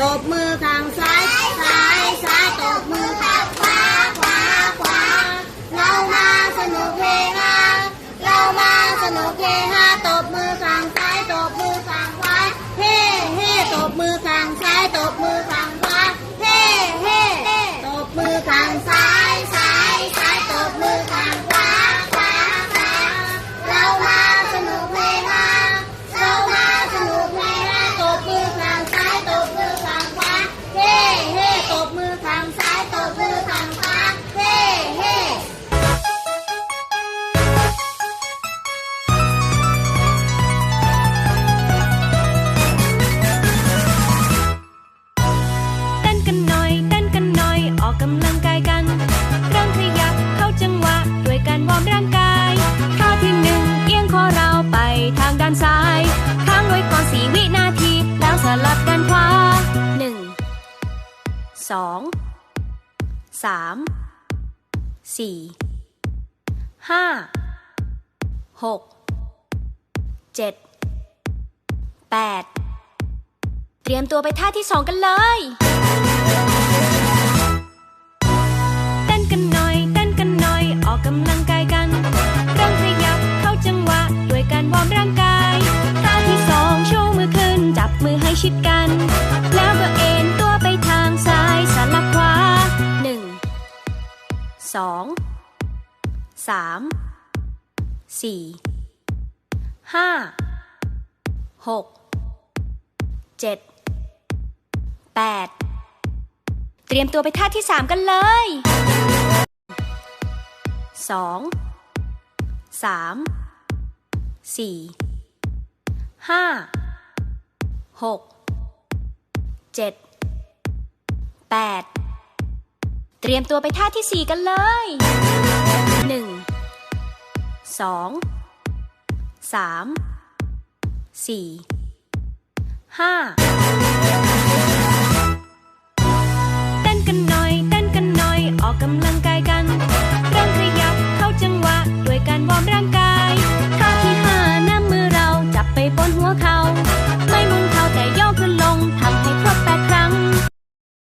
ตบมือข้างซ้ายซ้ายซ้ายตบมือข้างขวาขวาขวาเรามาสนุกเฮฮาเรามาสนุกเฮฮา กำลังกายกัน เริ่มขยับเข้าจังหวะด้วยการวอร์มร่างกายท่าที่หนึ่งเอียงคอเราไปทางด้านซ้ายค้างไว้ก่อนสี่วินาที แล้วสลับด้านขวาหนึ่งสองสามสี่ห้าหกเจ็ดแปดเตรียมตัวไปท่าที่สองกันเลย สองสามสี่ห้าหกเจ็ดแปดเตรียมตัวไปท่าที่สามกันเลยสองสามสี่ห้าหกเจ็ดแปด เตรียมตัวไปท่าที่สี่กันเลยหนึ่งสองสามสี่ห้า